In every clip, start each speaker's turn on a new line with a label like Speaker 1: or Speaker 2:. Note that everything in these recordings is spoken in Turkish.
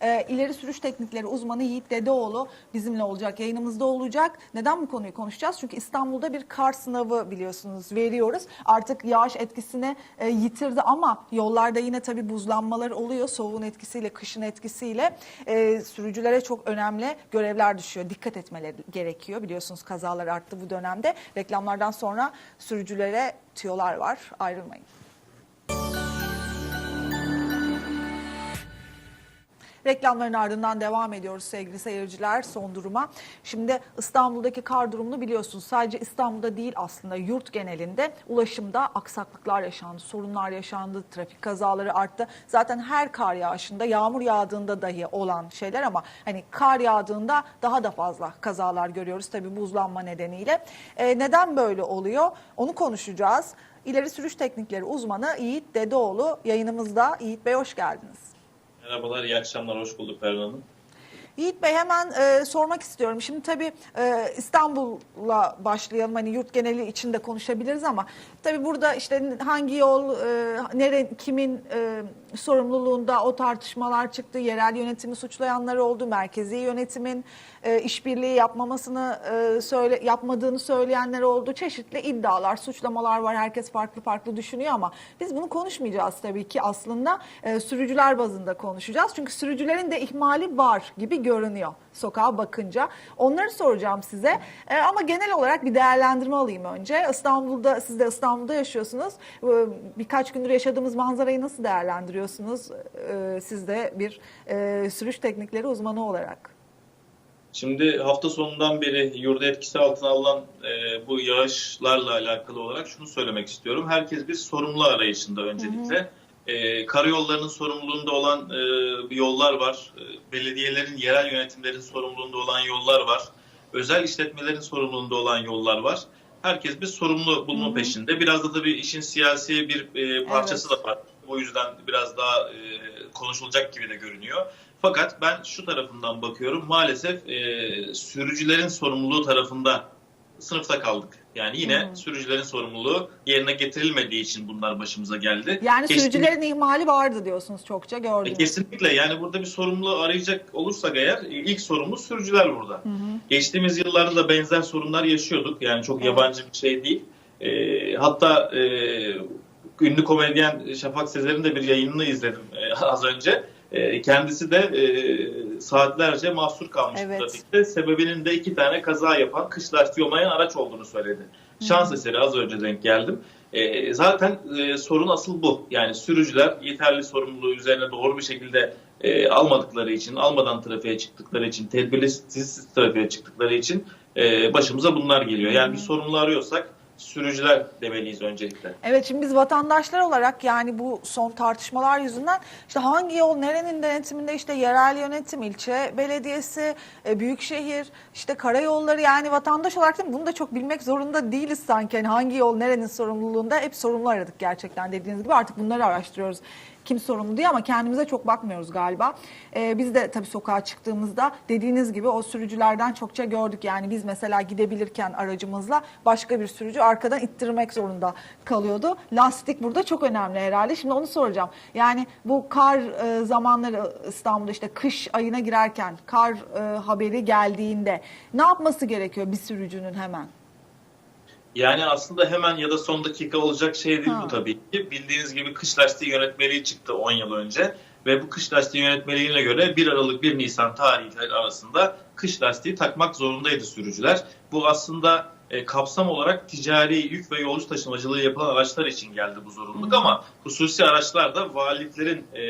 Speaker 1: e, ileri sürüş teknikleri uzmanı Yiğit Dedeoğlu bizimle olacak, yayınımızda olacak. Neden bu konuyu konuşacağız? Çünkü İstanbul'da bir kar sınavı biliyorsunuz veriyoruz. Artık yağış etkisini e, yitirdi ama yollarda yine tabii buzlanmalar oluyor. Soğuğun etkisiyle, kışın etkisiyle e, sürücülere çok önemli görevler düşüyor. Dikkat etmeleri gerekiyor. Biliyorsunuz kazalar arttı bu dönemde. Reklamlardan sonra sürücülere tüyolar var. Ayrılmayın. Reklamların ardından devam ediyoruz sevgili seyirciler son duruma. Şimdi İstanbul'daki kar durumunu biliyorsunuz. Sadece İstanbul'da değil aslında yurt genelinde ulaşımda aksaklıklar yaşandı, sorunlar yaşandı, trafik kazaları arttı. Zaten her kar yağışında, yağmur yağdığında dahi olan şeyler ama hani kar yağdığında daha da fazla kazalar görüyoruz tabii buzlanma nedeniyle. Ee, neden böyle oluyor? Onu konuşacağız. İleri sürüş teknikleri uzmanı Yiğit Dedeoğlu yayınımızda. Yiğit Bey hoş geldiniz.
Speaker 2: Merhabalar, iyi akşamlar, hoş bulduk Ferhan Hanım.
Speaker 1: Yiğit Bey hemen e, sormak istiyorum. Şimdi tabii e, İstanbul'la başlayalım. Hani yurt geneli için de konuşabiliriz ama tabii burada işte hangi yol, e, nere, kimin e, sorumluluğunda o tartışmalar çıktı. Yerel yönetimi suçlayanlar oldu. Merkezi yönetimin e, işbirliği yapmamasını e, söyle yapmadığını söyleyenler oldu. Çeşitli iddialar, suçlamalar var. Herkes farklı farklı düşünüyor ama biz bunu konuşmayacağız tabii ki aslında. E, sürücüler bazında konuşacağız. Çünkü sürücülerin de ihmali var gibi görünüyor sokağa bakınca. Onları soracağım size. E, ama genel olarak bir değerlendirme alayım önce. İstanbul'da siz de İstanbul'da yaşıyorsunuz. E, birkaç gündür yaşadığımız manzarayı nasıl değerlendiriyorsunuz? E, siz de bir e, sürüş teknikleri uzmanı olarak.
Speaker 2: Şimdi hafta sonundan beri yurda etkisi altına alınan e, bu yağışlarla alakalı olarak şunu söylemek istiyorum. Herkes bir sorumlu arayışında öncelikle. E, karayollarının sorumluluğunda olan e, yollar var. E, belediyelerin, yerel yönetimlerin sorumluluğunda olan yollar var. Özel işletmelerin sorumluluğunda olan yollar var. Herkes bir sorumlu bulma
Speaker 1: Hı hı.
Speaker 2: peşinde. Biraz da tabii işin siyasi bir e, parçası da var. O yüzden biraz daha e, konuşulacak gibi de görünüyor. Fakat ben şu tarafından bakıyorum. Maalesef e, sürücülerin sorumluluğu tarafında sınıfta kaldık. Yani yine
Speaker 1: Hı.
Speaker 2: sürücülerin sorumluluğu yerine getirilmediği için bunlar başımıza geldi.
Speaker 1: Yani
Speaker 2: Kesin-
Speaker 1: sürücülerin ihmali vardı diyorsunuz çokça
Speaker 2: e,
Speaker 1: gördünüz.
Speaker 2: Kesinlikle yani burada bir sorumlu arayacak olursak eğer e, ilk sorumlu sürücüler burada.
Speaker 1: Hı.
Speaker 2: Geçtiğimiz yıllarda da benzer sorunlar yaşıyorduk. Yani çok yabancı bir şey değil. E, hatta e, ünlü komedyen Şafak Sezer'in de bir yayınını izledim e, az önce. E, kendisi de e, saatlerce mahsur kalmış
Speaker 1: Evet.
Speaker 2: trafikte. Sebebinin de iki tane kaza yapan, kış lastiği olmayan araç olduğunu söyledi. Şans eseri az önce denk geldim. E, zaten e, sorun asıl bu. Yani sürücüler yeterli sorumluluğu üzerine doğru bir şekilde e, almadıkları için, almadan trafiğe çıktıkları için, tedbirsiz trafiğe çıktıkları için e, başımıza bunlar geliyor. Yani bir sorumlu arıyorsak sürücüler demeliyiz öncelikle.
Speaker 1: Evet şimdi biz vatandaşlar olarak yani bu son tartışmalar yüzünden işte hangi yol nerenin denetiminde işte yerel yönetim, ilçe belediyesi, e, büyükşehir, işte karayolları yani vatandaş olarak değil mi? bunu da çok bilmek zorunda değiliz sanki. Yani hangi yol nerenin sorumluluğunda hep sorumlu aradık gerçekten dediğiniz gibi artık bunları araştırıyoruz. Kim sorumlu diye ama kendimize çok bakmıyoruz galiba. E, biz de tabii sokağa çıktığımızda dediğiniz gibi o sürücülerden çokça gördük. Yani biz mesela gidebilirken aracımızla başka bir sürücü arkadan ittirmek zorunda kalıyordu. Lastik burada çok önemli herhalde. Şimdi onu soracağım. Yani bu kar e, zamanları İstanbul'da işte kış ayına girerken kar e, haberi geldiğinde ne yapması gerekiyor bir sürücünün hemen?
Speaker 2: Yani aslında hemen ya da son dakika olacak şey değil
Speaker 1: Ha.
Speaker 2: bu tabii ki. Bildiğiniz gibi kış lastiği yönetmeliği çıktı 10 yıl önce. Ve bu kış lastiği yönetmeliğine göre 1 Aralık 1 Nisan tarihleri arasında kış lastiği takmak zorundaydı sürücüler. Bu aslında e, kapsam olarak ticari yük ve yolcu taşımacılığı yapılan araçlar için geldi bu zorunluluk
Speaker 1: Hı.
Speaker 2: ama hususi araçlar da valiliklerin e,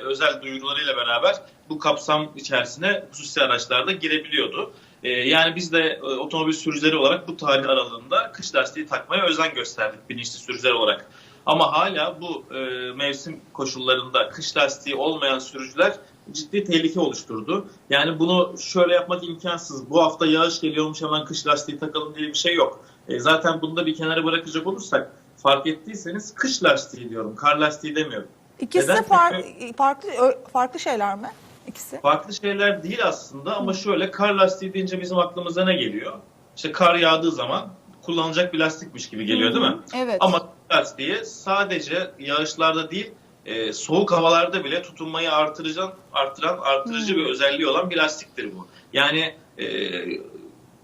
Speaker 2: özel duyurularıyla beraber bu kapsam içerisine hususi araçlarda girebiliyordu. E, yani biz de e, otomobil sürücüleri olarak bu tarih aralığında kış lastiği takmaya özen gösterdik bilinçli sürücüler olarak. Ama hala bu e, mevsim koşullarında kış lastiği olmayan sürücüler ciddi tehlike oluşturdu. Yani bunu şöyle yapmak imkansız. Bu hafta yağış geliyormuş hemen kış lastiği takalım diye bir şey yok. E, zaten bunu da bir kenara bırakacak olursak fark ettiyseniz kış lastiği diyorum, kar lastiği demiyorum.
Speaker 1: İkisi
Speaker 2: Neden?
Speaker 1: far- farklı ö- farklı şeyler mi? İkisi.
Speaker 2: Farklı şeyler değil aslında ama şöyle kar lastiği deyince bizim aklımıza ne geliyor? İşte kar yağdığı zaman kullanılacak bir lastikmiş gibi geliyor değil mi?
Speaker 1: Evet.
Speaker 2: Ama lastiği sadece yağışlarda değil e, soğuk havalarda bile tutunmayı artırıcı, artıran, artırıcı
Speaker 1: Hmm.
Speaker 2: bir özelliği olan bir lastiktir bu. Yani e,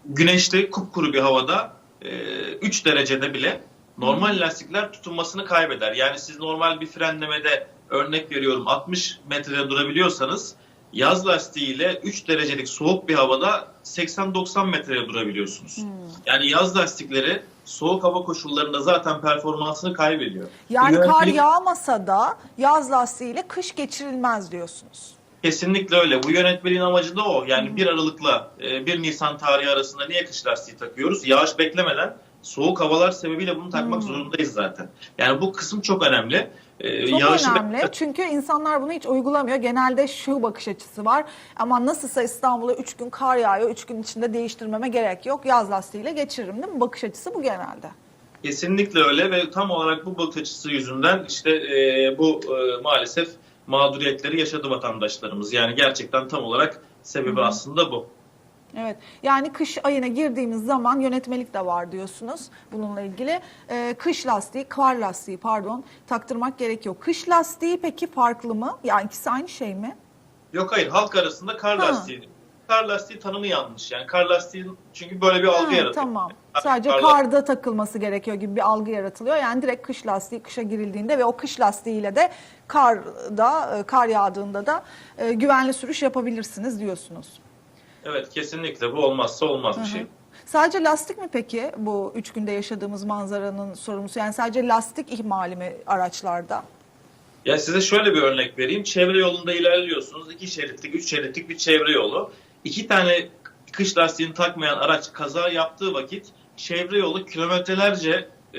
Speaker 2: güneşte kupkuru bir havada e, 3 derecede bile normal lastikler tutunmasını kaybeder. Yani siz normal bir frenlemede örnek veriyorum 60 metrede durabiliyorsanız yaz lastiğiyle 3 derecelik soğuk bir havada 80-90 metrede durabiliyorsunuz.
Speaker 1: Hmm.
Speaker 2: Yani yaz lastikleri soğuk hava koşullarında zaten performansını kaybediyor.
Speaker 1: Yani
Speaker 2: Bu
Speaker 1: kar yağmasa da yaz lastiğiyle kış geçirilmez diyorsunuz.
Speaker 2: Kesinlikle öyle. Bu yönetmeliğin amacı da o. Yani 1 Aralık'la e, 1 Nisan tarihi arasında niye kış lastiği takıyoruz? Yağış beklemeden soğuk havalar sebebiyle bunu takmak
Speaker 1: Hmm.
Speaker 2: zorundayız zaten. Yani bu kısım çok önemli. E,
Speaker 1: Çok
Speaker 2: yağışı
Speaker 1: önemli
Speaker 2: bekle-
Speaker 1: çünkü insanlar bunu hiç uygulamıyor. Genelde şu bakış açısı var. Ama nasılsa İstanbul'a 3 gün kar yağıyor, 3 gün içinde değiştirmeme gerek yok. Yaz lastiğiyle geçiririm değil mi? Bakış açısı bu genelde.
Speaker 2: Kesinlikle öyle ve tam olarak bu bakış açısı yüzünden işte e, bu e, maalesef mağduriyetleri yaşadı vatandaşlarımız. Yani gerçekten tam olarak sebebi
Speaker 1: Hı hı.
Speaker 2: aslında bu.
Speaker 1: Evet. Yani kış ayına girdiğimiz zaman yönetmelik de var diyorsunuz bununla ilgili. Ee, kış lastiği, kar lastiği pardon taktırmak gerekiyor. Kış lastiği peki farklı mı? Yani ikisi aynı şey mi?
Speaker 2: Yok hayır halk arasında kar
Speaker 1: Ha.
Speaker 2: lastiği. Kar lastiği tanımı yanlış. Yani kar lastiğin çünkü böyle bir algı
Speaker 1: Ha,
Speaker 2: yaratıyor.
Speaker 1: Tamam.
Speaker 2: Kar-
Speaker 1: Sadece
Speaker 2: kar
Speaker 1: karda takılması gerekiyor gibi bir algı yaratılıyor. Yani direkt kış lastiği kışa girildiğinde ve o kış lastiğiyle de karda, e, kar yağdığında da e, güvenli sürüş yapabilirsiniz diyorsunuz.
Speaker 2: Evet kesinlikle bu olmazsa olmaz bir şey.
Speaker 1: Sadece lastik mi peki bu üç günde yaşadığımız manzaranın sorumlusu? Yani sadece lastik ihmali mi araçlarda?
Speaker 2: Ya size şöyle bir örnek vereyim. Çevre yolunda ilerliyorsunuz. iki şeritlik, üç şeritlik bir çevre yolu. İki tane kış lastiğini takmayan araç kaza yaptığı vakit çevre yolu kilometrelerce e,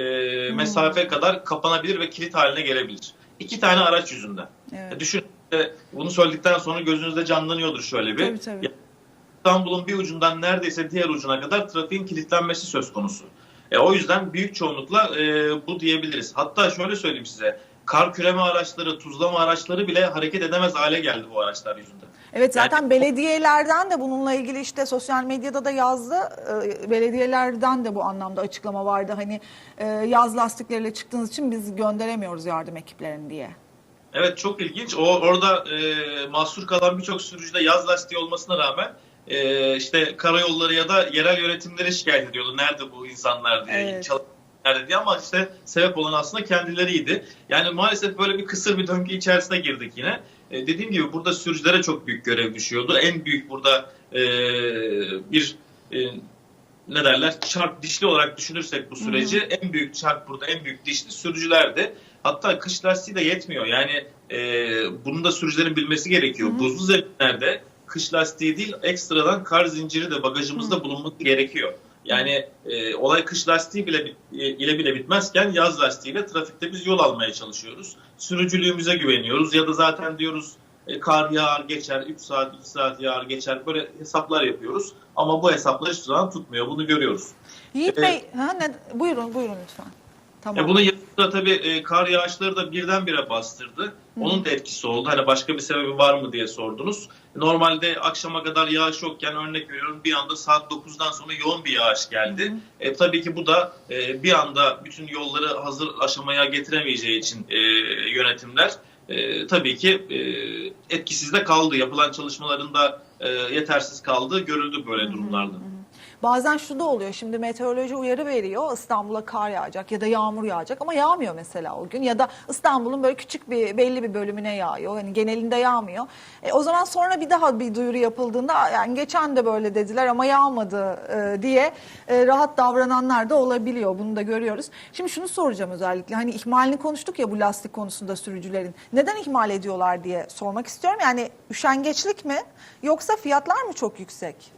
Speaker 1: Hmm.
Speaker 2: mesafe kadar kapanabilir ve kilit haline gelebilir. İki tane araç yüzünden.
Speaker 1: Evet.
Speaker 2: Ya Düşün, e, bunu söyledikten sonra gözünüzde canlanıyordur şöyle bir.
Speaker 1: Tabii tabii.
Speaker 2: Ya, İstanbul'un bir ucundan neredeyse diğer ucuna kadar trafiğin kilitlenmesi söz konusu. E, o yüzden büyük çoğunlukla e, bu diyebiliriz. Hatta şöyle söyleyeyim size. Kar küreme araçları, tuzlama araçları bile hareket edemez hale geldi bu araçlar yüzünden.
Speaker 1: Evet zaten belediyelerden de bununla ilgili işte sosyal medyada da yazdı. Ee, Belediyelerden de bu anlamda açıklama vardı. Hani e, yaz lastikleriyle çıktığınız için biz gönderemiyoruz yardım ekiplerini diye.
Speaker 2: Evet çok ilginç. O orada e, mahsur kalan birçok sürücüde yaz lastiği olmasına rağmen e, işte karayolları ya da yerel yönetimlere şikayet ediyordu. Nerede bu insanlar diye,
Speaker 1: Evet.
Speaker 2: nerede diye ama işte sebep olan aslında kendileriydi. Yani maalesef böyle bir kısır bir döngü içerisine girdik yine. E, dediğim gibi burada sürücülere çok büyük görev düşüyordu. En büyük burada e, bir e, ne derler çark dişli olarak düşünürsek bu süreci en büyük çark burada en büyük dişli sürücülerdi. Hatta kış lastiği de yetmiyor. Yani e, bunu da sürücülerin bilmesi gerekiyor.
Speaker 1: Hı hı.
Speaker 2: Buzlu zeminlerde kış lastiği değil ekstradan kar zinciri de bagajımızda bulunması gerekiyor. Yani e, olay kış lastiği bile e, ile bile bitmezken yaz lastiğiyle trafikte biz yol almaya çalışıyoruz. Sürücülüğümüze güveniyoruz ya da zaten diyoruz e, kar yağar geçer 3 saat 2 saat yağar geçer böyle hesaplar yapıyoruz. Ama bu hesaplar hiçbir zaman tutmuyor bunu görüyoruz.
Speaker 1: Yiğit
Speaker 2: Evet.
Speaker 1: Bey, ha, ne, buyurun buyurun lütfen. Tamam.
Speaker 2: Ya bunun yanında tabii e, kar yağışları da birdenbire bastırdı. Onun da etkisi oldu. Hani başka bir sebebi var mı diye sordunuz. Normalde akşama kadar yağış yokken örnek veriyorum bir anda saat 9'dan sonra yoğun bir yağış geldi. E, tabii ki bu da e, bir anda bütün yolları hazır aşamaya getiremeyeceği için e, yönetimler e, tabii ki e, etkisiz de kaldı. Yapılan çalışmalarında e, yetersiz kaldı. Görüldü böyle durumlarda.
Speaker 1: Bazen şu da oluyor. Şimdi meteoroloji uyarı veriyor. İstanbul'a kar yağacak ya da yağmur yağacak ama yağmıyor mesela o gün. Ya da İstanbul'un böyle küçük bir belli bir bölümüne yağıyor. Hani genelinde yağmıyor. E, o zaman sonra bir daha bir duyuru yapıldığında yani geçen de böyle dediler ama yağmadı e, diye e, rahat davrananlar da olabiliyor. Bunu da görüyoruz. Şimdi şunu soracağım özellikle. Hani ihmalini konuştuk ya bu lastik konusunda sürücülerin. Neden ihmal ediyorlar diye sormak istiyorum. Yani üşengeçlik mi yoksa fiyatlar mı çok yüksek?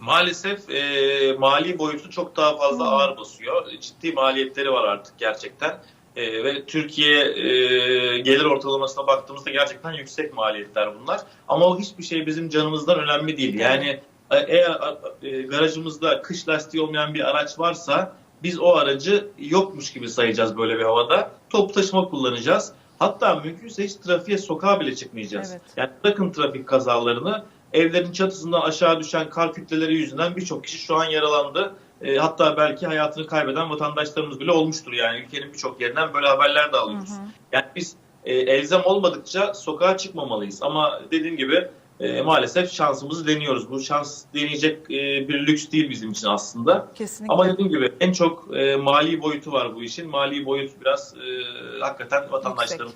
Speaker 2: Maalesef e, mali boyutu çok daha fazla
Speaker 1: Hmm.
Speaker 2: ağır basıyor. Ciddi maliyetleri var artık gerçekten. E, ve Türkiye e, gelir ortalamasına baktığımızda gerçekten yüksek maliyetler bunlar. Ama o hiçbir şey bizim canımızdan önemli değil. Yani e, eğer e, garajımızda kış lastiği olmayan bir araç varsa biz o aracı yokmuş gibi sayacağız böyle bir havada. Toplu taşıma kullanacağız. Hatta mümkünse hiç trafiğe sokağa bile çıkmayacağız.
Speaker 1: Evet.
Speaker 2: Yani bırakın trafik kazalarını evlerin çatısından aşağı düşen kar kütleleri yüzünden birçok kişi şu an yaralandı. E, hatta belki hayatını kaybeden vatandaşlarımız bile olmuştur. Yani ülkenin birçok yerinden böyle haberler de alıyoruz.
Speaker 1: Hı hı.
Speaker 2: Yani biz e, elzem olmadıkça sokağa çıkmamalıyız. Ama dediğim gibi e, maalesef şansımızı deniyoruz. Bu şans deneyecek e, bir lüks değil bizim için aslında.
Speaker 1: Kesinlikle.
Speaker 2: Ama dediğim gibi en çok e, mali boyutu var bu işin. Mali boyut biraz e, hakikaten vatandaşlarımız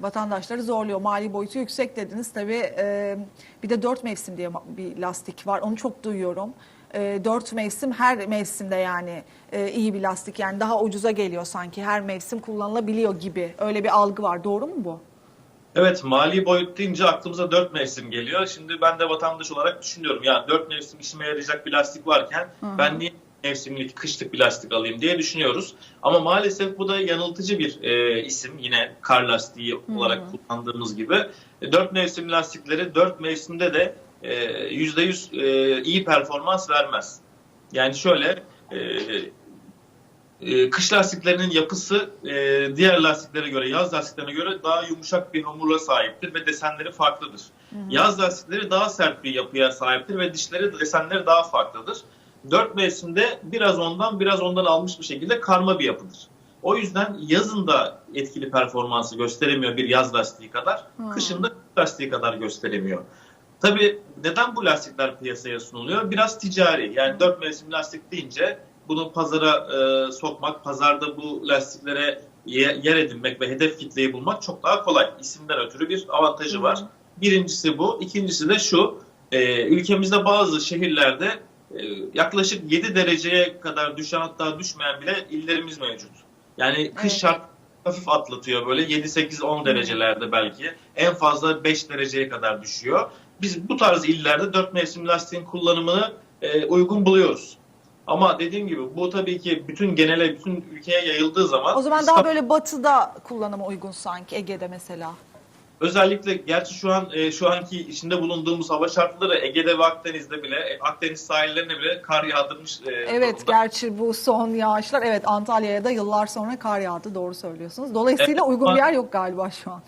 Speaker 1: vatandaşları zorluyor. Mali boyutu yüksek dediniz. Tabii e, bir de dört mevsim diye bir lastik var. Onu çok duyuyorum. E, dört mevsim her mevsimde yani e, iyi bir lastik. Yani daha ucuza geliyor sanki. Her mevsim kullanılabiliyor gibi. Öyle bir algı var. Doğru mu bu?
Speaker 2: Evet mali boyut deyince aklımıza dört mevsim geliyor. Şimdi ben de vatandaş olarak düşünüyorum. Ya dört mevsim işime yarayacak bir lastik varken ben niye mevsimlik kışlık bir lastik alayım diye düşünüyoruz. Ama maalesef bu da yanıltıcı bir e, isim. Yine kar lastiği olarak kullandığımız gibi. E, dört mevsim lastikleri dört mevsimde de e, yüzde yüz e, iyi performans vermez. Yani şöyle e, e, kış lastiklerinin yapısı e, diğer lastiklere göre, yaz lastiklerine göre daha yumuşak bir hamura sahiptir ve desenleri farklıdır. Yaz lastikleri daha sert bir yapıya sahiptir ve dişleri, desenleri daha farklıdır. Dört mevsimde biraz ondan biraz ondan almış bir şekilde karma bir yapıdır. O yüzden yazın da etkili performansı gösteremiyor bir yaz lastiği kadar,
Speaker 1: Hmm.
Speaker 2: kışın da lastiği kadar gösteremiyor. Tabii neden bu lastikler piyasaya sunuluyor? Biraz ticari. Yani dört mevsim lastik deyince bunu pazara e, sokmak, pazarda bu lastiklere ye- yer edinmek ve hedef kitleyi bulmak çok daha kolay. İsimden ötürü bir avantajı var. Birincisi bu. İkincisi de şu. e, ülkemizde bazı şehirlerde yaklaşık 7 dereceye kadar düşen hatta düşmeyen bile illerimiz mevcut. Yani kış
Speaker 1: Evet.
Speaker 2: şart hafif atlatıyor böyle 7-8-10 derecelerde belki. En fazla 5 dereceye kadar düşüyor. Biz bu tarz illerde 4 mevsim lastiğin kullanımını e, uygun buluyoruz. Ama dediğim gibi bu tabii ki bütün genele, bütün ülkeye yayıldığı zaman
Speaker 1: O zaman daha böyle batıda kullanıma uygun sanki Ege'de mesela.
Speaker 2: Özellikle gerçi şu an e, şu anki içinde bulunduğumuz hava şartları Ege'de ve Akdeniz'de bile e, Akdeniz sahillerine bile kar yağdırmış. e,
Speaker 1: Evet
Speaker 2: durumda.
Speaker 1: gerçi bu son yağışlar evet Antalya'ya da yıllar sonra kar yağdı doğru söylüyorsunuz. Dolayısıyla
Speaker 2: Evet,
Speaker 1: uygun bir
Speaker 2: ama-
Speaker 1: yer yok galiba şu an.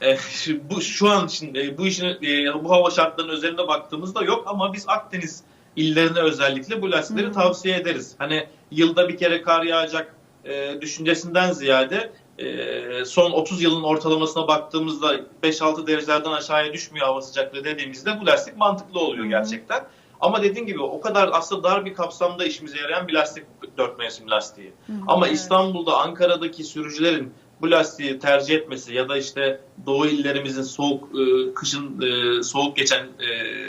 Speaker 2: E, şu- bu şu an için e, bu işin e, bu hava şartlarının üzerine baktığımızda yok ama biz Akdeniz illerine özellikle bu lastikleri tavsiye ederiz. Hani yılda bir kere kar yağacak e, düşüncesinden ziyade e, son 30 yılın ortalamasına baktığımızda 5-6 derecelerden aşağıya düşmüyor hava sıcaklığı dediğimizde bu lastik mantıklı oluyor
Speaker 1: Hı.
Speaker 2: gerçekten. Ama dediğim gibi o kadar aslında dar bir kapsamda işimize yarayan bir lastik dört mevsim lastiği. Ama
Speaker 1: Evet.
Speaker 2: İstanbul'da, Ankara'daki sürücülerin bu lastiği tercih etmesi ya da işte Doğu illerimizin soğuk e, kışın e, soğuk geçen e,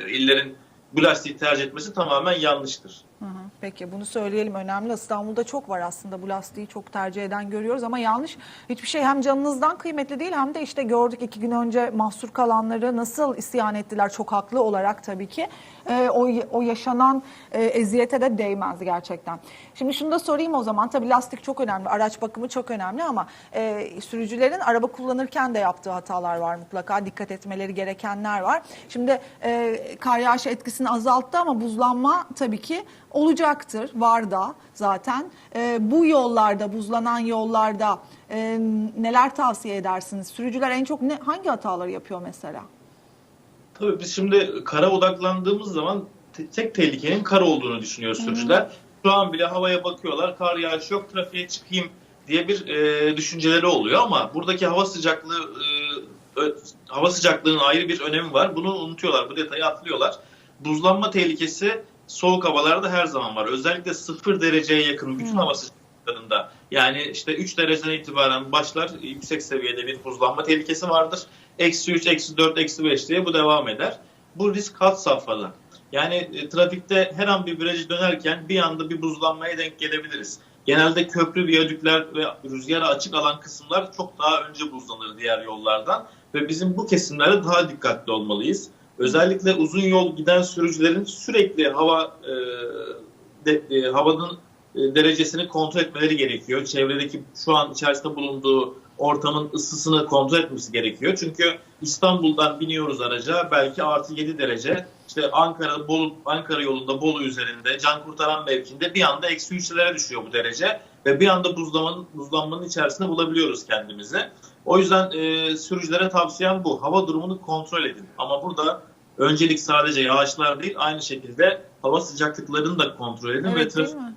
Speaker 2: illerin bu lastiği tercih etmesi tamamen yanlıştır.
Speaker 1: Peki bunu söyleyelim önemli. İstanbul'da çok var aslında bu lastiği çok tercih eden görüyoruz ama yanlış. Hiçbir şey hem canınızdan kıymetli değil hem de işte gördük iki gün önce mahsur kalanları nasıl isyan ettiler çok haklı olarak tabii ki. Ee, o, o yaşanan e, eziyete de değmez gerçekten. Şimdi şunu da sorayım o zaman. Tabii lastik çok önemli, araç bakımı çok önemli ama e, sürücülerin araba kullanırken de yaptığı hatalar var mutlaka. Dikkat etmeleri gerekenler var. Şimdi e, kar yağışı etkisini azalttı ama buzlanma tabii ki olacaktır. Var da zaten. E, bu yollarda, buzlanan yollarda e, neler tavsiye edersiniz? Sürücüler en çok ne, hangi hataları yapıyor mesela?
Speaker 2: Tabii biz şimdi kara odaklandığımız zaman te- tek tehlikenin kar olduğunu düşünüyor sürücüler. Şu an bile havaya bakıyorlar, kar yağışı yok, trafiğe çıkayım diye bir e, düşünceleri oluyor ama buradaki hava sıcaklığı e, hava sıcaklığının ayrı bir önemi var. Bunu unutuyorlar, bu detayı atlıyorlar. Buzlanma tehlikesi soğuk havalarda her zaman var. Özellikle sıfır dereceye yakın bütün
Speaker 1: Hmm.
Speaker 2: hava sıcaklıklarında. Yani işte 3 dereceden itibaren başlar yüksek seviyede bir buzlanma tehlikesi vardır. Eksi 3, eksi 4, eksi 5 diye bu devam eder. Bu risk hat safhada. Yani e, trafikte her an bir virajı dönerken bir anda bir buzlanmaya denk gelebiliriz. Genelde köprü, viyadükler ve rüzgara açık alan kısımlar çok daha önce buzlanır diğer yollardan. Ve bizim bu kesimlerde daha dikkatli olmalıyız. Özellikle uzun yol giden sürücülerin sürekli hava e, de, e, havanın e, derecesini kontrol etmeleri gerekiyor. Çevredeki şu an içerisinde bulunduğu ortamın ısısını kontrol etmesi gerekiyor. Çünkü İstanbul'dan biniyoruz araca belki artı 7 derece. İşte Ankara Bolu Ankara yolunda Bolu üzerinde can kurtaran mevkinde bir anda eksi 3'lere düşüyor bu derece ve bir anda buzlamanın buzlanmanın içerisinde bulabiliyoruz kendimizi. O yüzden e, sürücülere tavsiyem bu. Hava durumunu kontrol edin. Ama burada öncelik sadece yağışlar değil aynı şekilde hava sıcaklıklarını da kontrol edin ve
Speaker 1: Evet değil
Speaker 2: trafik
Speaker 1: mi?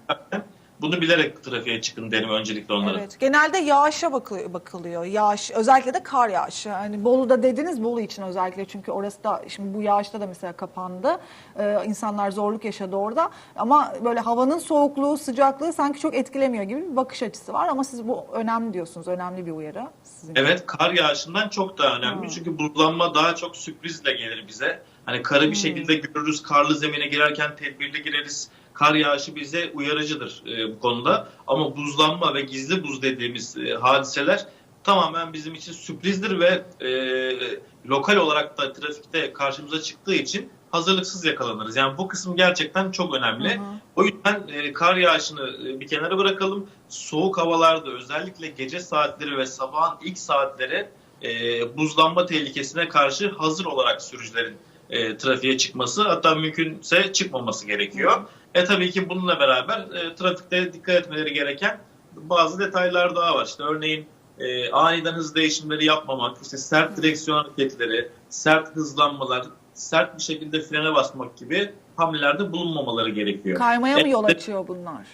Speaker 2: Bunu bilerek trafiğe çıkın derim öncelikle onlara.
Speaker 1: Evet. Genelde yağışa bakılıyor, bakılıyor. Yağış, özellikle de kar yağışı. Hani Bolu'da dediniz Bolu için özellikle çünkü orası da şimdi bu yağışta da mesela kapandı. Ee, insanlar zorluk yaşadı orada. Ama böyle havanın soğukluğu, sıcaklığı sanki çok etkilemiyor gibi bir bakış açısı var ama siz bu önemli diyorsunuz. Önemli bir uyarı sizin.
Speaker 2: Evet kar yağışından çok daha önemli.
Speaker 1: Hmm.
Speaker 2: Çünkü buzlanma daha çok sürprizle gelir bize. Hani karı bir şekilde görürüz, karlı zemine girerken tedbirli gireriz. Kar yağışı bize uyarıcıdır e, bu konuda. Ama buzlanma ve gizli buz dediğimiz e, hadiseler tamamen bizim için sürprizdir ve e, lokal olarak da trafikte karşımıza çıktığı için hazırlıksız yakalanırız. Yani bu kısım gerçekten çok önemli.
Speaker 1: Hı hı.
Speaker 2: O yüzden e, kar yağışını e, bir kenara bırakalım. Soğuk havalarda özellikle gece saatleri ve sabahın ilk saatleri e, buzlanma tehlikesine karşı hazır olarak sürücülerin e, trafiğe çıkması hatta mümkünse çıkmaması gerekiyor. E tabii ki bununla beraber e, trafikte dikkat etmeleri gereken bazı detaylar daha var. İşte örneğin e, aniden hız değişimleri yapmamak, işte sert direksiyon hareketleri, sert hızlanmalar, sert bir şekilde frene basmak gibi hamlelerde bulunmamaları gerekiyor.
Speaker 1: Kaymaya mı yol
Speaker 2: Evet.
Speaker 1: açıyor bunlar?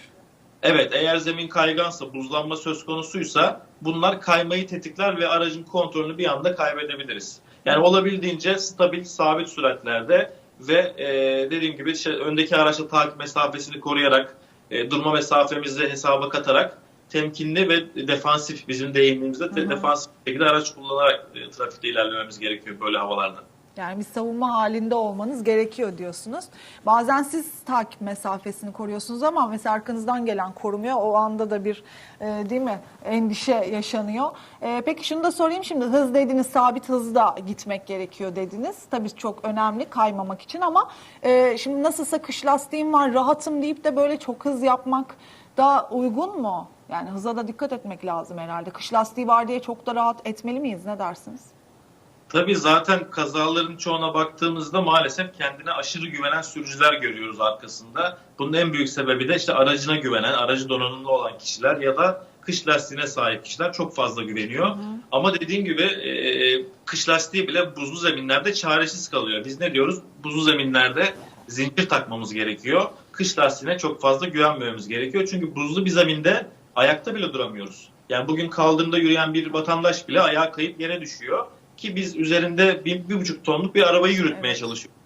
Speaker 2: Evet eğer zemin kaygansa, buzlanma söz konusuysa bunlar kaymayı tetikler ve aracın kontrolünü bir anda kaybedebiliriz. Yani olabildiğince stabil, sabit süratlerde ve e, dediğim gibi işte öndeki araçla takip mesafesini koruyarak, e, durma mesafemizi hesaba katarak temkinli ve defansif bizim deyimimizde te-
Speaker 1: Hı hı.
Speaker 2: defansif şekilde araç kullanarak e, trafikte ilerlememiz gerekiyor böyle havalarda.
Speaker 1: Yani bir savunma halinde olmanız gerekiyor diyorsunuz. Bazen siz takip mesafesini koruyorsunuz ama mesela arkanızdan gelen korumuyor. O anda da bir e, değil mi endişe yaşanıyor. E, peki şunu da sorayım şimdi hız dediniz sabit hızda gitmek gerekiyor dediniz. Tabii çok önemli kaymamak için ama e, şimdi nasılsa kış lastiğim var rahatım deyip de böyle çok hız yapmak da uygun mu? Yani hıza da dikkat etmek lazım herhalde. Kış lastiği var diye çok da rahat etmeli miyiz? Ne dersiniz?
Speaker 2: Tabii zaten kazaların çoğuna baktığımızda maalesef kendine aşırı güvenen sürücüler görüyoruz arkasında. Bunun en büyük sebebi de işte aracına güvenen, aracı donanımlı olan kişiler ya da kış lastiğine sahip kişiler çok fazla güveniyor. Ama dediğim gibi e, kış lastiği bile buzlu zeminlerde çaresiz kalıyor. Biz ne diyoruz? Buzlu zeminlerde zincir takmamız gerekiyor. Kış lastiğine çok fazla güvenmememiz gerekiyor. Çünkü buzlu bir zeminde ayakta bile duramıyoruz. Yani bugün kaldırımda yürüyen bir vatandaş bile ayağa kayıp yere düşüyor. Ki biz üzerinde bir, bir buçuk tonluk bir arabayı yürütmeye
Speaker 1: Evet.
Speaker 2: çalışıyoruz.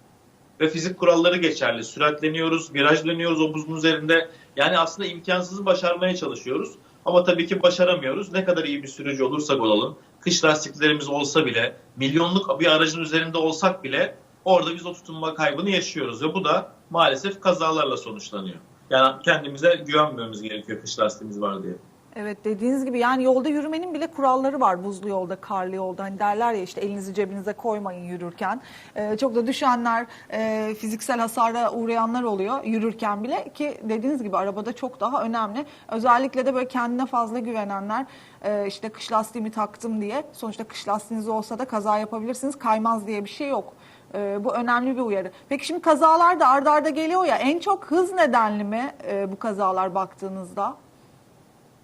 Speaker 2: Ve fizik kuralları geçerli. Süratleniyoruz, viraj dönüyoruz o buzun üzerinde. Yani aslında imkansızı başarmaya çalışıyoruz. Ama tabii ki başaramıyoruz. Ne kadar iyi bir sürücü olursak olalım, kış lastiklerimiz olsa bile, milyonluk bir aracın üzerinde olsak bile orada biz o tutunma kaybını yaşıyoruz. Ve bu da maalesef kazalarla sonuçlanıyor. Yani kendimize güvenmememiz gerekiyor kış lastiğimiz var diye.
Speaker 1: Evet dediğiniz gibi yani yolda yürümenin bile kuralları var buzlu yolda, karlı yolda. Hani derler ya işte elinizi cebinize koymayın yürürken. Ee, çok da düşenler, e, fiziksel hasara uğrayanlar oluyor yürürken bile ki dediğiniz gibi arabada çok daha önemli. Özellikle de böyle kendine fazla güvenenler e, işte kış lastiğimi taktım diye sonuçta kış lastiğiniz olsa da kaza yapabilirsiniz. Kaymaz diye bir şey yok. Ee, bu önemli bir uyarı. Peki şimdi kazalar da ardarda arda geliyor ya en çok hız nedenli mi e, bu kazalar baktığınızda?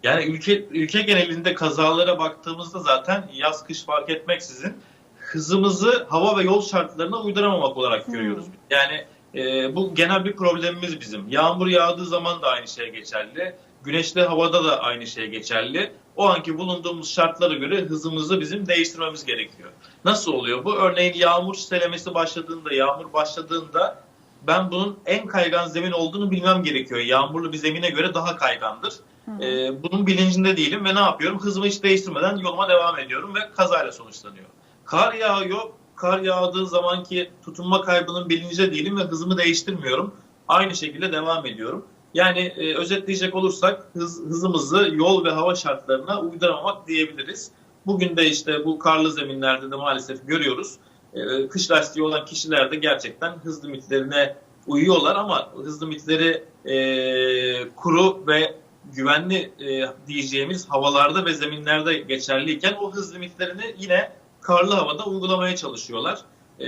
Speaker 2: Yani ülke ülke genelinde kazalara baktığımızda zaten yaz kış fark etmeksizin hızımızı hava ve yol şartlarına uyduramamak olarak
Speaker 1: Hmm.
Speaker 2: görüyoruz. Yani e, bu genel bir problemimiz bizim. Yağmur yağdığı zaman da aynı şey geçerli. Güneşli havada da aynı şey geçerli. O anki bulunduğumuz şartlara göre hızımızı bizim değiştirmemiz gerekiyor. Nasıl oluyor bu? Örneğin yağmur selemesi başladığında, yağmur başladığında ben bunun en kaygan zemin olduğunu bilmem gerekiyor. Yağmurlu bir zemine göre daha kaygandır. Ee, bunun bilincinde değilim ve ne yapıyorum? Hızımı hiç değiştirmeden yoluma devam ediyorum ve kazayla sonuçlanıyor. Kar yağıyor. Kar yağdığı zamanki tutunma kaybının bilincinde değilim ve hızımı değiştirmiyorum. Aynı şekilde devam ediyorum. Yani e, özetleyecek olursak hız, hızımızı yol ve hava şartlarına uyduramamak diyebiliriz. Bugün de işte bu karlı zeminlerde de maalesef görüyoruz. Ee, kış lastiği olan kişiler de gerçekten hız limitlerine uyuyorlar ama hız limitleri e, kuru ve güvenli e, diyeceğimiz havalarda ve zeminlerde geçerliyken o hız limitlerini yine karlı havada uygulamaya çalışıyorlar. E,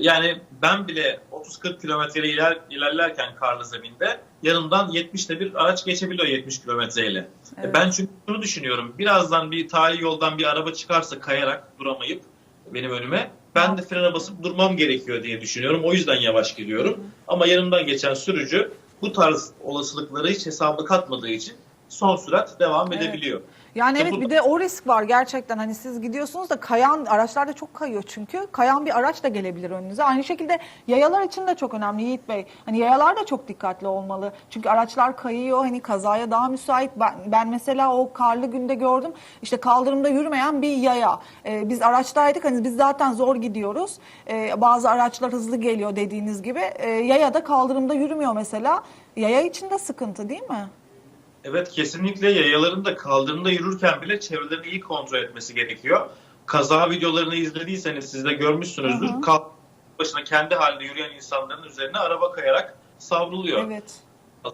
Speaker 2: yani ben bile 30-40 kilometre iler, ilerlerken karlı zeminde yanımdan 70'te bir araç geçebiliyor 70 kilometreyle. E,
Speaker 1: Evet.
Speaker 2: Ben çünkü şunu düşünüyorum. Birazdan bir tarihi yoldan bir araba çıkarsa kayarak duramayıp benim önüme ben de frene basıp durmam gerekiyor diye düşünüyorum. O yüzden yavaş gidiyorum. Ama yanımdan geçen sürücü bu tarz olasılıkları hiç hesaba katmadığı için son sürat devam
Speaker 1: Evet.
Speaker 2: edebiliyor.
Speaker 1: Yani evet bir de o risk var gerçekten. Hani siz gidiyorsunuz da kayan araçlar da çok kayıyor çünkü. Kayan bir araç da gelebilir önünüze. Aynı şekilde yayalar için de çok önemli Yiğit Bey. Hani yayalar da çok dikkatli olmalı. Çünkü araçlar kayıyor. Hani kazaya daha müsait. Ben, ben mesela o karlı günde gördüm. İşte kaldırımda yürümeyen bir yaya. Ee, biz araçtaydık. Hani biz zaten zor gidiyoruz. Ee, bazı araçlar hızlı geliyor dediğiniz gibi. Ee, yaya da kaldırımda yürümüyor mesela. Yaya için de sıkıntı değil mi?
Speaker 2: Evet kesinlikle yayaların da kaldırımda yürürken bile çevrelerini iyi kontrol etmesi gerekiyor. Kaza videolarını izlediyseniz siz de görmüşsünüzdür.
Speaker 1: Hı hı.
Speaker 2: Kalk başına kendi halinde yürüyen insanların üzerine araba kayarak savruluyor.
Speaker 1: Evet.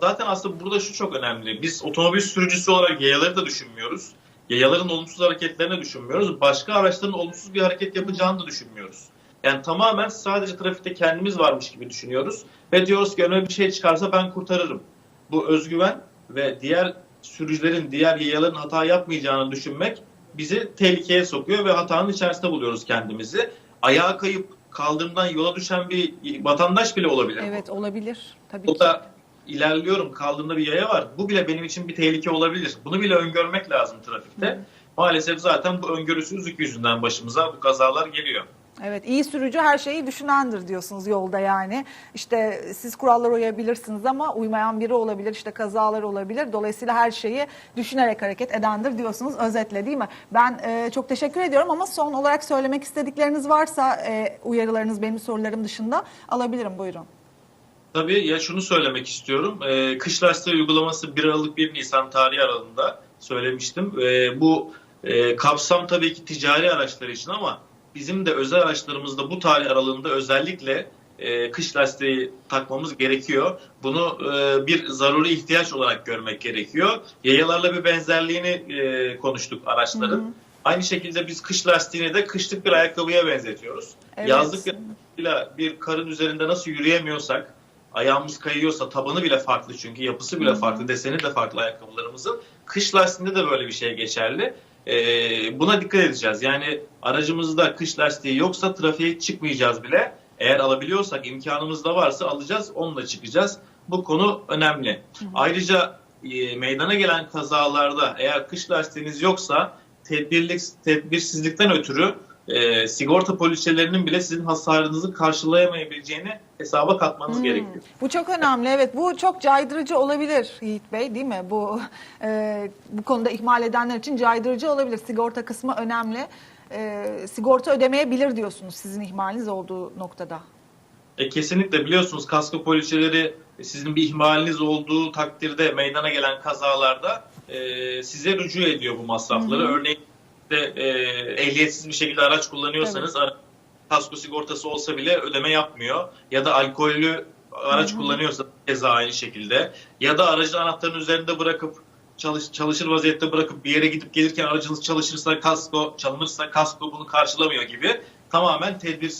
Speaker 2: Zaten aslında burada şu çok önemli. Biz otomobil sürücüsü olarak yayaları da düşünmüyoruz. Yayaların olumsuz hareketlerini düşünmüyoruz. Başka araçların olumsuz bir hareket yapacağını da düşünmüyoruz. Yani tamamen sadece trafikte kendimiz varmış gibi düşünüyoruz. Ve diyoruz ki önüme bir şey çıkarsa ben kurtarırım. Bu özgüven ve diğer sürücülerin, diğer yayaların hata yapmayacağını düşünmek bizi tehlikeye sokuyor ve hatanın içerisinde buluyoruz kendimizi. Ayağa kayıp kaldırımdan yola düşen bir vatandaş bile olabilir.
Speaker 1: Evet olabilir. Tabii ki.
Speaker 2: O da ilerliyorum kaldığımda bir yaya var. Bu bile benim için bir tehlike olabilir. Bunu bile öngörmek lazım trafikte.
Speaker 1: Hı.
Speaker 2: Maalesef zaten bu öngörüsüzlük yüzünden başımıza bu kazalar geliyor.
Speaker 1: Evet iyi sürücü her şeyi düşünendir diyorsunuz yolda yani. İşte siz kurallara uyabilirsiniz ama uymayan biri olabilir işte kazalar olabilir. Dolayısıyla her şeyi düşünerek hareket edendir diyorsunuz özetle değil mi? Ben e, çok teşekkür ediyorum ama son olarak söylemek istedikleriniz varsa e, uyarılarınız benim sorularım dışında alabilirim buyurun.
Speaker 2: Tabii ya şunu söylemek istiyorum. Ee, kış lastiği uygulaması 1 Aralık 1 Nisan tarihi aralığında söylemiştim. Ee, bu e, kapsam tabii ki ticari araçlar için ama bizim de özel araçlarımızda bu tarih aralığında özellikle e, kış lastiği takmamız gerekiyor. Bunu e, bir zaruri ihtiyaç olarak görmek gerekiyor. Yayalarla bir benzerliğini e, konuştuk araçların.
Speaker 1: Hı hı.
Speaker 2: Aynı şekilde biz kış lastiğini de kışlık bir ayakkabıya benzetiyoruz.
Speaker 1: Evet.
Speaker 2: Yazlık ayakkabıyla bir karın üzerinde nasıl yürüyemiyorsak, ayağımız kayıyorsa tabanı bile farklı çünkü yapısı bile farklı, deseni de farklı ayakkabılarımızın. Kış lastiğinde de böyle bir şey geçerli. Ee, buna dikkat edeceğiz. Yani aracımızda kış lastiği yoksa trafiğe çıkmayacağız bile. Eğer alabiliyorsak, imkanımız da varsa alacağız, onunla çıkacağız. Bu konu önemli.
Speaker 1: Hı hı.
Speaker 2: Ayrıca e, meydana gelen kazalarda eğer kış lastiğiniz yoksa tedbirlik, tedbirsizlikten ötürü e, sigorta poliçelerinin bile sizin hasarınızı karşılayamayabileceğini hesaba katmanız
Speaker 1: Hmm.
Speaker 2: gerekiyor.
Speaker 1: Bu çok önemli evet bu çok caydırıcı olabilir Yiğit Bey değil mi? Bu e, bu konuda ihmal edenler için caydırıcı olabilir. Sigorta kısmı önemli. E, sigorta ödemeyebilir diyorsunuz sizin ihmaliniz olduğu noktada.
Speaker 2: E, kesinlikle biliyorsunuz kasko poliçeleri sizin bir ihmaliniz olduğu takdirde meydana gelen kazalarda e, size rücu ediyor bu masrafları.
Speaker 1: Hı hı.
Speaker 2: Örneğin de, e, ehliyetsiz bir şekilde araç kullanıyorsanız ara- kasko sigortası olsa bile ödeme yapmıyor. Ya da alkollü araç
Speaker 1: Hı hı.
Speaker 2: kullanıyorsa keza aynı şekilde. Ya da aracı anahtarın üzerinde bırakıp çalış, çalışır vaziyette bırakıp bir yere gidip gelirken aracınız çalışırsa kasko, çalınırsa kasko bunu karşılamıyor gibi tamamen tedbirsiz